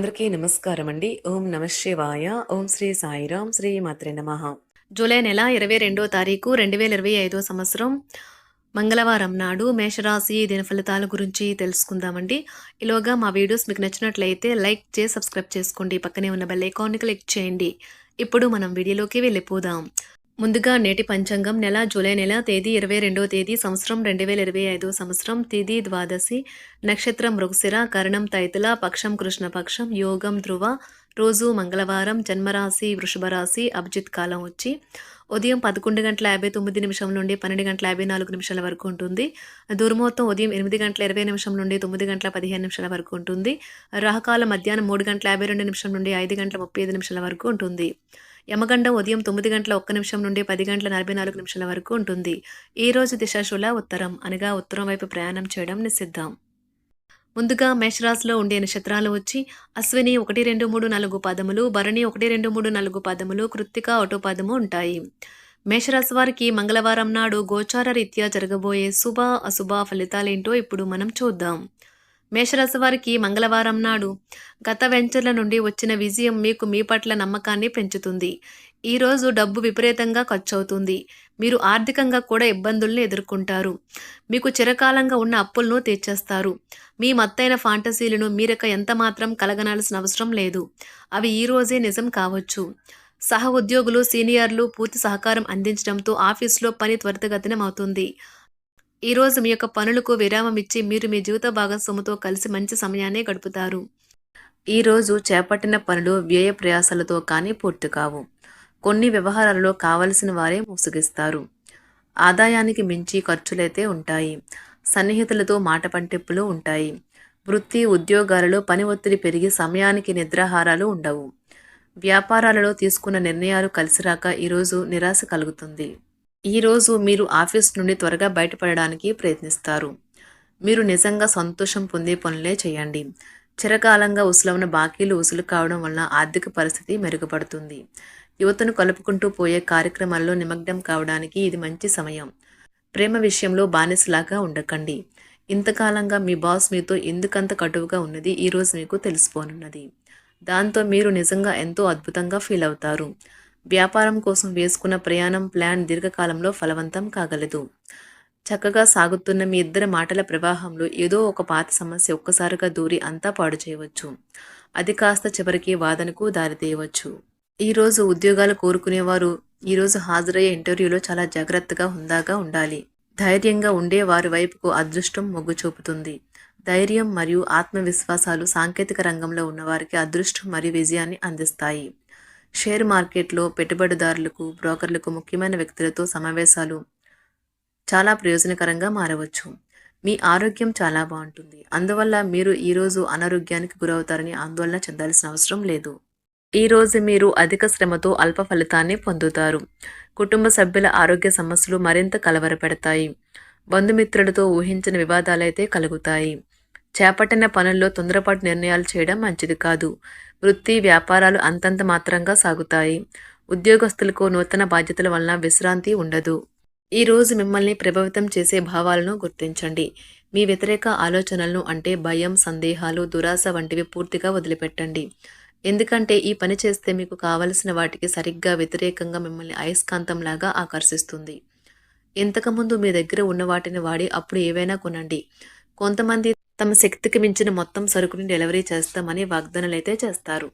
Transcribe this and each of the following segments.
అందరికీ నమస్కారం అండి. ఓం నమ శివాయ. ఓం శ్రీ సాయిరాం. శ్రీ మాత్రే నమ. జూలై నెల ఇరవై రెండో తారీఖు రెండు వేల ఇరవై ఐదో సంవత్సరం మంగళవారం నాడు మేషరాశి దిన ఫలితాల గురించి తెలుసుకుందామండి. ఇలోగా మా వీడియోస్ మీకు నచ్చినట్లయితే లైక్ చేసి సబ్స్క్రైబ్ చేసుకోండి. పక్కనే ఉన్న బెల్ ఐకాన్ని క్లిక్ చేయండి. ఇప్పుడు మనం వీడియోలోకి వెళ్ళిపోదాం. ముందుగా నేటి పంచాంగం నెల జూలై నెల తేదీ ఇరవై రెండవ తేదీ సంవత్సరం రెండు వేల ఇరవై ఐదో సంవత్సరం తిది ద్వాదశి నక్షత్రం మృగశిర కరణం తైతుల పక్షం కృష్ణపక్షం యోగం ధ్రువ రోజు మంగళవారం జన్మరాశి వృషభరాశి అభిజిత్ కాలం వచ్చి ఉదయం పదకొండు గంటల యాభై తొమ్మిది నిమిషం నుండి పన్నెండు గంటల యాభై నాలుగు నిమిషాల వరకు ఉంటుంది. దుర్మోత్తం ఉదయం ఎనిమిది గంటల ఇరవై నిమిషం నుండి తొమ్మిది గంటల పదిహేను నిమిషాల వరకు ఉంటుంది. రాహకాలం మధ్యాహ్నం మూడు గంటల యాభై రెండు నిమిషం నుండి ఐదు గంటల ముప్పై ఐదు నిమిషాల వరకు ఉంటుంది. యమగండం ఉదయం తొమ్మిది గంటల ఒక్క నిమిషం నుండి పది గంటల నలభై నాలుగు నిమిషాల వరకు ఉంటుంది. ఈ రోజు దిశాశుల ఉత్తరం అనగా ఉత్తరం వైపు ప్రయాణం చేయడం నిషిద్ధం. ముందుగా మేషరాశిలో ఉండే నక్షత్రాలు వచ్చి అశ్విని ఒకటి రెండు మూడు నాలుగు పాదములు భరణి ఒకటి రెండు మూడు నాలుగు పాదములు కృత్తిక ఒకటో పాదము ఉంటాయి. మేషరాశి వారికి మంగళవారం నాడు గోచార రీత్యా జరగబోయే శుభ అశుభ ఫలితాలేంటో ఇప్పుడు మనం చూద్దాం. మేషరాశి వారికి మంగళవారం నాడు గత వెంచర్ల నుండి వచ్చిన విజయం మీకు మీ పట్ల నమ్మకాన్ని పెంచుతుంది. ఈరోజు డబ్బు విపరీతంగా ఖర్చు అవుతుంది మీరు ఆర్థికంగా కూడా ఇబ్బందుల్ని ఎదుర్కొంటారు. మీకు చిరకాలంగా ఉన్న అప్పులను తీర్చేస్తారు. మీ మత్తైన ఫాంటసీలను మీరక ఎంత మాత్రం కలగనాల్సిన అవసరం లేదు. అవి ఈ రోజే నిజం కావచ్చు. సహ ఉద్యోగులు సీనియర్లు పూర్తి సహకారం అందించడంతో ఆఫీసులో పని త్వరితగతినం అవుతుంది ఈరోజు మీ యొక్క పనులకు విరామం ఇచ్చి మీరు మీ జీవిత భాగస్వామితో కలిసి మంచి సమయాన్ని గడుపుతారు. ఈరోజు చేపట్టిన పనులు వ్యయ ప్రయాసాలతో కానీ పూర్తి కావు. కొన్ని వ్యవహారాలలో కావలసిన వారే ముసుగిస్తారు. ఆదాయానికి మించి ఖర్చులైతే ఉంటాయి. సన్నిహితులతో మాట పంటిప్పులు ఉంటాయి. వృత్తి ఉద్యోగాలలో పని ఒత్తిడి పెరిగి సమయానికి నిద్రాహారాలు ఉండవు. వ్యాపారాలలో తీసుకున్న నిర్ణయాలు కలిసిరాక ఈరోజు నిరాశ కలుగుతుంది. ఈరోజు మీరు ఆఫీస్ నుండి త్వరగా బయటపడడానికి ప్రయత్నిస్తారు. మీరు నిజంగా సంతోషం పొందే పనులే చేయండి. చిరకాలంగా ఉసులవున బాకీలు ఉసులు కావడం వలన ఆర్థిక పరిస్థితి మెరుగుపడుతుంది. యువతను కలుపుకుంటూ పోయే కార్యక్రమాల్లో నిమగ్నం కావడానికి ఇది మంచి సమయం. ప్రేమ విషయంలో బానిసలాగా ఉండకండి. ఇంతకాలంగా మీ బాస్ మీతో ఎందుకంత కటువుగా ఉన్నది ఈరోజు మీకు తెలిసిపోనున్నది. దాంతో మీరు నిజంగా ఎంతో అద్భుతంగా ఫీల్ అవుతారు. వ్యాపారం కోసం వేసుకున్న ప్రయాణం ప్లాన్ దీర్ఘకాలంలో ఫలవంతం కాగలదు. చక్కగా సాగుతున్న మీ ఇద్దరి మాటల ప్రవాహంలో ఏదో ఒక పాత సమస్య ఒక్కసారిగా దూరి అంతా పాడు చేయవచ్చు. అది కాస్త చివరికి వాదనకు దారితీయవచ్చు. ఈరోజు ఉద్యోగాలు కోరుకునేవారు ఈరోజు హాజరయ్యే ఇంటర్వ్యూలో చాలా జాగ్రత్తగా హుందాగా ఉండాలి. ధైర్యంగా ఉండే వారి వైపుకు అదృష్టం మొగ్గు చూపుతుంది. ధైర్యం మరియు ఆత్మవిశ్వాసాలు సాంకేతిక రంగంలో ఉన్నవారికి అదృష్టం మరియు విజయాన్ని అందిస్తాయి. షేర్ మార్కెట్లో పెట్టుబడిదారులకు బ్రోకర్లకు ముఖ్యమైన వ్యక్తులతో సమావేశాలు చాలా ప్రయోజనకరంగా మారవచ్చు. మీ ఆరోగ్యం చాలా బాగుంటుంది. అందువల్ల మీరు ఈరోజు అనారోగ్యానికి గురవుతారని ఆందోళన చెందాల్సిన అవసరం లేదు. ఈరోజు మీరు అధిక శ్రమతో అల్ప ఫలితాన్ని పొందుతారు. కుటుంబ సభ్యుల ఆరోగ్య సమస్యలు మరింత కలవరపెడతాయి. బంధుమిత్రులతో ఊహించిన వివాదాలైతే కలుగుతాయి. చేపట్టిన పనుల్లో తొందరపాటు నిర్ణయాలు చేయడం మంచిది కాదు. వృత్తి వ్యాపారాలు అంతంత మాత్రంగా సాగుతాయి. ఉద్యోగస్తులకు నూతన బాధ్యతల వలన విశ్రాంతి ఉండదు. ఈ రోజు మిమ్మల్ని ప్రభావితం చేసే భావాలను గుర్తించండి. మీ వ్యతిరేక ఆలోచనలను అంటే భయం సందేహాలు దురాశ వంటివి పూర్తిగా వదిలిపెట్టండి. ఎందుకంటే ఈ పని చేస్తే మీకు కావలసిన వాటికి సరిగ్గా వ్యతిరేకంగా మిమ్మల్ని అయస్కాంతంలాగా ఆకర్షిస్తుంది. ఇంతకుముందు మీ దగ్గర ఉన్న వాటిని వాడి అప్పుడు ఏవైనా కొనండి. కొంతమంది తమ శక్తికి మించిన మొత్తం సరుకుని డెలివరీ చేస్తామని వాగ్దానాలైతే చేస్తారు.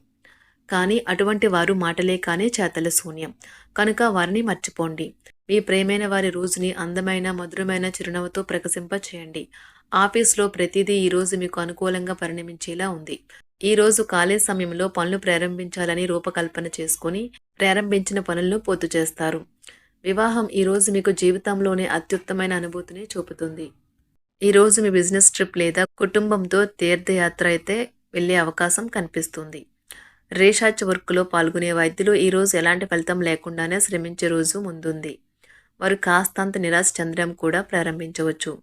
కానీ అటువంటి వారు మాటలే కానీ చేతల శూన్యం. కనుక వారిని మర్చిపోండి. మీ ప్రేమైన వారి రోజుని అందమైన మధురమైన చిరునవ్వుతో ప్రకసింప చేయండి. ఆఫీస్లో ప్రతిదీ ఈరోజు మీకు అనుకూలంగా పరిణమించేలా ఉంది. ఈ రోజు ఖాళీ సమయంలో పనులు ప్రారంభించాలని రూపకల్పన చేసుకుని ప్రారంభించిన పనులను పూర్తి చేస్తారు. వివాహం ఈరోజు మీకు జీవితంలోనే అత్యుత్తమైన అనుభూతిని చూపుతుంది. ఈరోజు మీ బిజినెస్ ట్రిప్ లేదా కుటుంబంతో తీర్థయాత్ర అయితే వెళ్ళే అవకాశం కనిపిస్తుంది. రేషాచ్ వర్క్లో పాల్గొనే వైద్యులు ఈరోజు ఎలాంటి ఫలితం లేకుండానే శ్రమించే రోజు ముందుంది. వారు కాస్తంత నిరాశ చెందడం కూడా ప్రారంభించవచ్చు.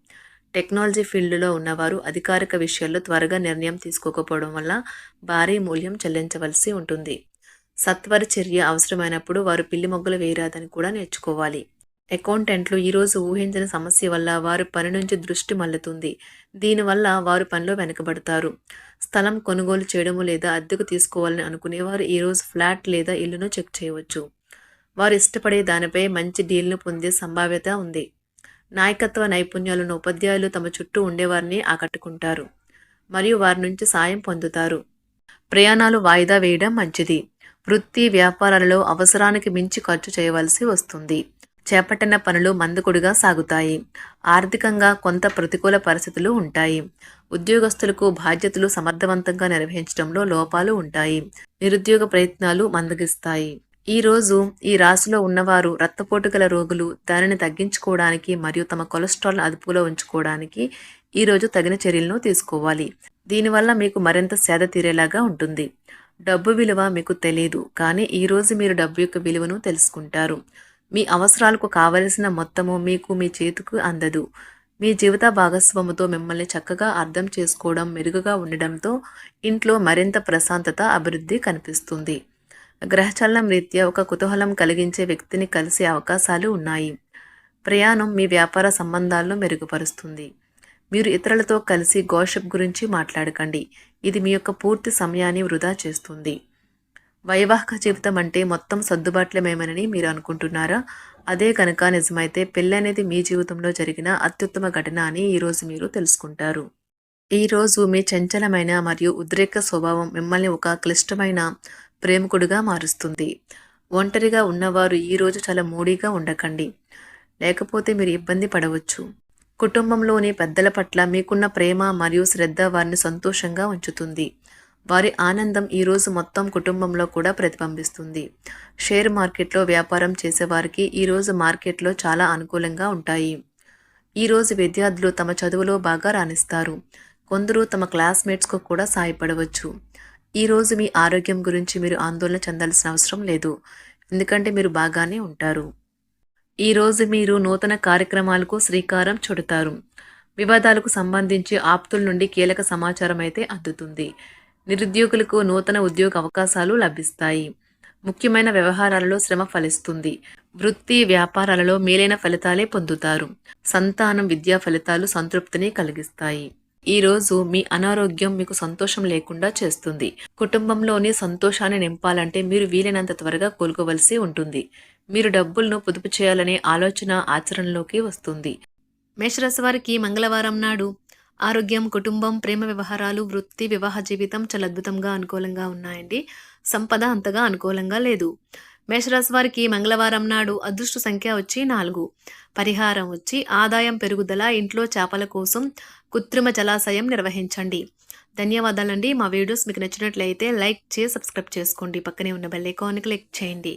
టెక్నాలజీ ఫీల్డ్లో ఉన్నవారు అధికారిక విషయాల్లో త్వరగా నిర్ణయం తీసుకోకపోవడం వల్ల భారీ మూల్యం చెల్లించవలసి ఉంటుంది. సత్వర చర్య అవసరమైనప్పుడు వారు పిల్లి మొగ్గలు వేయరాదని కూడా నేర్చుకోవాలి. అకౌంటెంట్లు ఈరోజు ఊహించని సమస్య వల్ల వారి పని నుంచి దృష్టి మళ్ళుతుంది. దీనివల్ల వారు పనిలో వెనుకబడతారు. స్థలం కొనుగోలు చేయడము లేదా అద్దెకు తీసుకోవాలని అనుకునేవారు ఈరోజు ఫ్లాట్ లేదా ఇల్లును చెక్ చేయవచ్చు. వారు ఇష్టపడే దానిపై మంచి డీల్ను పొందే సంభావ్యత ఉంది. నాయకత్వ నైపుణ్యాలను ఉపాధ్యాయులు తమ చుట్టూ ఉండేవారిని ఆకట్టుకుంటారు. మరియు వారి నుంచి సాయం పొందుతారు. ప్రయాణాలు వాయిదా వేయడం మంచిది. వృత్తి వ్యాపారాలలో అవసరానికి మించి ఖర్చు చేయవలసి వస్తుంది. చేపట్టిన పనులు మందకుడిగా సాగుతాయి. ఆర్థికంగా కొంత ప్రతికూల పరిస్థితులు ఉంటాయి. ఉద్యోగస్తులకు బాధ్యతలు సమర్థవంతంగా నిర్వహించడంలో లోపాలు ఉంటాయి. నిరుద్యోగ ప్రయత్నాలు మందగిస్తాయి. ఈ రోజు ఈ రాశిలో ఉన్నవారు రక్తపోటు గల రోగులు దానిని తగ్గించుకోవడానికి మరియు తమ కొలెస్ట్రాల్ అదుపులో ఉంచుకోవడానికి ఈ రోజు తగిన చర్యలను తీసుకోవాలి. దీనివల్ల మీకు మరింత సేద తీరేలాగా ఉంటుంది. డబ్బు విలువ మీకు తెలియదు కానీ ఈ రోజు మీరు డబ్బు యొక్క విలువను తెలుసుకుంటారు. మీ అవసరాలకు కావలసిన మొత్తము మీకు మీ చేతికి అందదు. మీ జీవిత భాగస్వాముతో మిమ్మల్ని చక్కగా అర్థం చేసుకోవడం మెరుగుగా ఉండడంతో ఇంట్లో మరింత ప్రశాంతత అభివృద్ధి కనిపిస్తుంది. గ్రహచలనం రీత్యా ఒక కుతూహలం కలిగించే వ్యక్తిని కలిసే అవకాశాలు ఉన్నాయి. ప్రయాణం మీ వ్యాపార సంబంధాలను మెరుగుపరుస్తుంది. మీరు ఇతరులతో కలిసి గోషప్ గురించి మాట్లాడకండి. ఇది మీ యొక్క పూర్తి సమయాన్ని వృధా చేస్తుంది. వైవాహిక జీవితం అంటే మొత్తం సర్దుబాట్లమేమనని మీరు అనుకుంటున్నారా? అదే కనుక నిజమైతే పెళ్ళి అనేది మీ జీవితంలో జరిగిన అత్యుత్తమ ఘటన అని ఈరోజు మీరు తెలుసుకుంటారు. ఈరోజు మీ చంచలమైన మరియు ఉద్రేక స్వభావం మిమ్మల్ని ఒక క్లిష్టమైన ప్రేమికుడిగా మారుస్తుంది. ఒంటరిగా ఉన్నవారు ఈరోజు చాలా మూడీగా ఉండకండి. లేకపోతే మీరు ఇబ్బంది పడవచ్చు. కుటుంబంలోని పెద్దల పట్ల మీకున్న ప్రేమ మరియు శ్రద్ధ వారిని సంతోషంగా ఉంచుతుంది. వారి ఆనందం ఈరోజు మొత్తం కుటుంబంలో కూడా ప్రతిబింబిస్తుంది. షేర్ మార్కెట్లో వ్యాపారం చేసేవారికి ఈరోజు మార్కెట్లో చాలా అనుకూలంగా ఉంటాయి. ఈరోజు విద్యార్థులు తమ చదువులో బాగా రాణిస్తారు. కొందరు తమ క్లాస్మేట్స్కు కూడా సాయపడవచ్చు. ఈరోజు మీ ఆరోగ్యం గురించి మీరు ఆందోళన చెందాల్సిన అవసరం లేదు. ఎందుకంటే మీరు బాగానే ఉంటారు. ఈరోజు మీరు నూతన కార్యక్రమాలకు శ్రీకారం చుడతారు. వివాదాలకు సంబంధించి ఆప్తుల నుండి కీలక సమాచారం అయితే అందుతుంది. నిరుద్యోగులకు నూతన ఉద్యోగ అవకాశాలు లభిస్తాయి. ముఖ్యమైన వ్యవహారాలలో శ్రమ ఫలిస్తుంది. వృత్తి వ్యాపారాలలో మేలైన ఫలితాలే పొందుతారు. సంతానం విద్యా ఫలితాలు సంతృప్తిని కలిగిస్తాయి. ఈ రోజు మీ అనారోగ్యం మీకు సంతోషం లేకుండా చేస్తుంది. కుటుంబంలోని సంతోషాన్ని నింపాలంటే మీరు వీలైనంత త్వరగా కోలుకోవలసి ఉంటుంది. మీరు డబ్బులను పొదుపు చేయాలనే ఆలోచన ఆచరణలోకి వస్తుంది. మేషరాశి వారికి మంగళవారం నాడు ఆరోగ్యం కుటుంబం ప్రేమ వ్యవహారాలు వృత్తి వివాహ జీవితం చాలా అద్భుతంగా అనుకూలంగా ఉన్నాయండి. సంపద అంతగా అనుకూలంగా లేదు. మేషరాశి వారికి మంగళవారం నాడు అదృష్ట సంఖ్య వచ్చి నాలుగు. పరిహారం వచ్చి ఆదాయం పెరుగుదల ఇంట్లో చేపల కోసం కృత్రిమ జలాశయం నిర్వహించండి. ధన్యవాదాలండి. మా వీడియోస్ మీకు నచ్చినట్లయితే లైక్ చేసి సబ్స్క్రైబ్ చేసుకోండి. పక్కనే ఉన్న బెల్ ఐకాన్ క్లిక్ చేయండి.